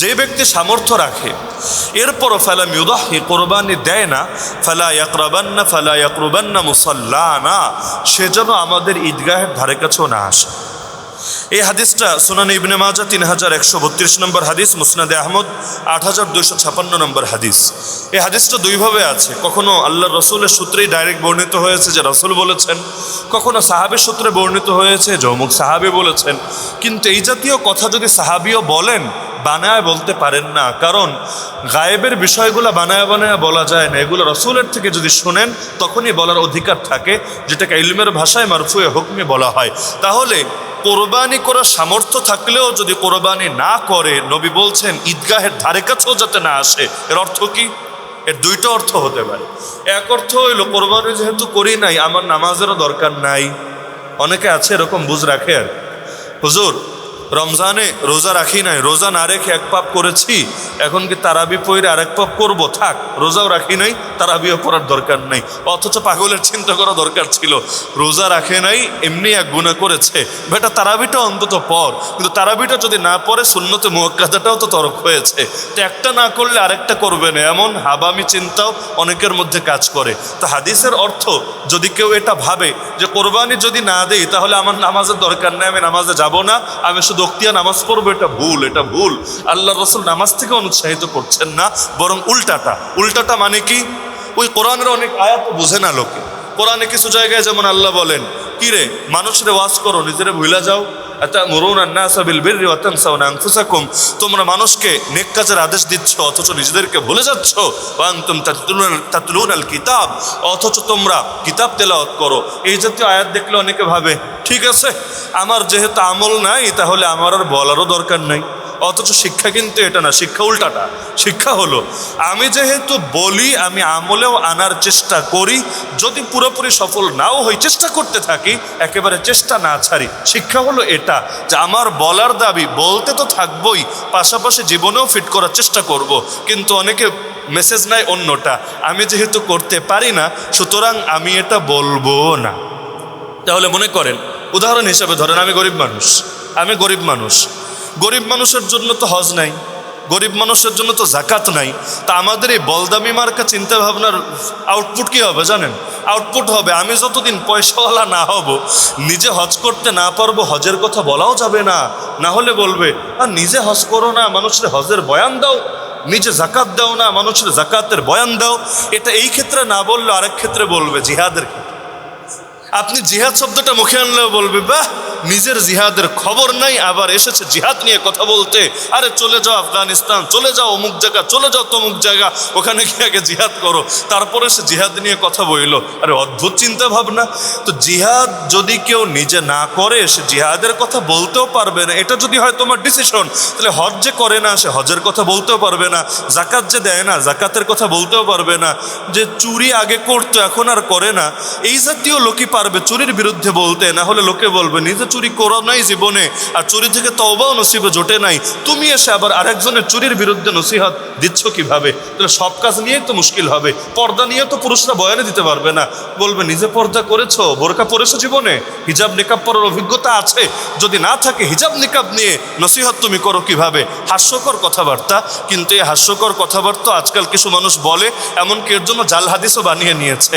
যে ব্যক্তি সামর্থ্য রাখে, এরপরও ফালা মিউদাহি কোরবানি দেয় না, ফালা ইয়াকরাবান্না, ফালা ইয়াকরুবান্না মুসাল্লানা, সে যেন আমাদের ঈদগাহের ধারে কাছেও না আসে। এই হাদিসটা সুনান ইবনে মাজা তিন হাজার একশো বত্রিশ নম্বর হাদিস, মুসনাদে আহমদ আট হাজার দুইশো ছাপান্ন নম্বর হাদিস। এই হাদিসটা দুইভাবে আছে। কখনো আল্লাহ রসুলের সূত্রেই ডাইরেক্ট বর্ণিত হয়েছে যে রসুল বলেছেন, কখনো সাহাবের সূত্রে বর্ণিত হয়েছে যে অমুক সাহাবি বলেছেন। কিন্তু এই জাতীয় কথা যদি সাহাবিও বলেন বানায় বলতে পারেন না। কারণ গায়েবের বিষয়গুলো বানায় বানায় বলা যায় না। এগুলো রসুলের থেকে যদি শোনেন, তখনই বলার অধিকার থাকে, যেটাকে ইলমের ভাষায় মারফুয়ে হুকমি বলা হয়। তাহলে কোরবানি করার সামর্থ্য থাকলেও যদি কোরবানি না করে, নবী বলছেন, ঈদগাহের ধারে কাছেও যাতে না আসে, এর অর্থ কি? এর দুইটা অর্থ হতে পারে। এক অর্থ হইল, কোরবানি যেহেতু করি নাই, আমার নামাজেরও দরকার নাই। অনেকে আছে এরকম বুঝ রাখে আর। হুজুর রমজানে রোজা রাখি নাই, রোজা না রেখে এক পাপ করেছি, এখন কি তারাবি পইরে আরেক পাপ করব? থাক, রোজাও রাখি নাই, তারাবিও পড়ার দরকার নাই, অথচ পাগলের চিন্তা করা দরকার ছিল। রোজা রাখে নাই, এমনি এক গুণা করেছে। বেটা, তারাবিটা অন্তত পর কিন্তু তারাবিটা যদি না পড়ে শূন্যতে মুহক্কাদাটাও তো তরক হয়েছে। তো একটা না করলে আরেকটা করবে না, এমন হাবামি চিন্তাও অনেকের মধ্যে কাজ করে। তো হাদিসের অর্থ, যদি কেউ এটা ভাবে, যে কোরবানি যদি না দেই, তাহলে আমার নামাজের দরকার নেই, আমি নামাজে যাব না, আমি শুধু অক্তিয়া নামাজ পড়ব, এটা ভুল এটা ভুল। আল্লাহ রসুল নামাজ থেকে অনুৎসাহিত করছেন না, বরং উল্টাটা। উল্টাটা মানে কি? ওই কোরআনের অনেক আয়াত বুঝে না লোকে। কোরআনে কিছু জায়গায় যেমন আল্লাহ বলেন কিরে মানুষরে ওয়াজ করো, নিজেরে ভুলা যাও। তোমরা মানুষকে নেক কাজের আদেশ দিচ্ছ, অথচ নিজেদেরকে ভুলে যাচ্ছ। কিতাব, অথচ তোমরা কিতাব তেলাওয়াত করো। এই জাতীয় আয়াত দেখলে অনেকে ভাবে, ঠিক আছে, আমার যেহেতু আমল নাই, তাহলে আমার আর বলারও দরকার নাই। অথচ শিক্ষা কিন্তু এটা না, শিক্ষা উল্টাটা শিক্ষা হলো, আমি যেহেতু বলি, আমি আমলেও আনার চেষ্টা করি, যদি পুরোপুরি সফল নাও হই, চেষ্টা করতে থাকি, একেবারে চেষ্টা না ছাড়ি শিক্ষা হলো এটা, যে আমার বলার দাবি বলতে তো থাকবই, পাশাপাশি জীবনেও ফিট করার চেষ্টা করব। কিন্তু অনেকে মেসেজ নাই অন্যটা, আমি যেহেতু করতে পারি না, সুতরাং আমি এটা বলব না তাহলে মনে করেন, উদাহরণ হিসেবে ধরেন, আমি গরিব মানুষ, আমি গরিব মানুষ গরিব মানুষের জন্য তো হজ নাই, গরিব মানুষের জন্য তো জাকাত নাই। তা আমাদের এই বলদামি মার্কা চিন্তা ভাবনার আউটপুট কি হবে জানেন? আউটপুট হবে আমি যতদিন পয়সাওয়ালা না হব, নিজে হজ করতে না পারব হজের কথা বলাও যাবে না। না হলে বলবে, আর নিজে হজ করো না, মানুষের হজের বয়ান দাও। নিজে জাকাত দাও না, মানুষের জাকাতের বয়ান দাও। এটা এই ক্ষেত্রে না বললে আরেক ক্ষেত্রে বলবে জিহাদের ক্ষেত্রে। আপনি জিহাদ শব্দটা মুখে আনলেও বলবে, বাহ নিজের জিহাদের খবর নাই, আবার এসেছে জিহাদ নিয়ে কথা বলতে। আরে চলে যাও আফগানিস্তান, চলে যাও অমুক জায়গা, চলে যাও তমুক জায়গা, ওখানে গিয়ে আগে জিহাদ করো। তারপরে সে জিহাদ নিয়ে কথা বইল। আরে অদ্ভুত চিন্তা ভাবনা তো জিহাদ যদি কেউ নিজে না করে, সে জিহাদের কথা বলতেও পারবে না। এটা যদি হয় তোমার ডিসিশন তাহলে হজ যে করে না, সে হজের কথা বলতেও পারবে না। জাকাত যে দেয় না, জাকাতের কথা বলতেও পারবে না। যে চুরি আগে করতো, এখন আর করে না। এই জাতীয় লোকই পারবে চুরির বিরুদ্ধে বলতে, না হলে লোকে বলবে, নিজে চুরি করো নাই জীবনে, আর চুরি থেকে তবাও নসিবে জোটে নাই। তুমি এসে আবার আরেকজনের চুরির বিরুদ্ধে নসিহাত দিচ্ছ কীভাবে? তাহলে সব কাজ নিয়েই তো মুশকিল হবে। পর্দা নিয়ে তো পুরুষরা বয়ানে দিতে পারবে না। বলবে, নিজে পর্দা করেছ, বোরকা পরেছো জীবনে? হিজাব নিকাব পরার অভিজ্ঞতা আছে। যদি না থাকে হিজাব নিকাব নিয়ে নসিহত তুমি করো কীভাবে? হাস্যকর কথাবার্তা, কিন্তু এই হাস্যকর কথাবার্তা আজকাল কিছু মানুষ বলে, এমনকি এর জন্য জাল হাদিসও বানিয়ে নিয়েছে।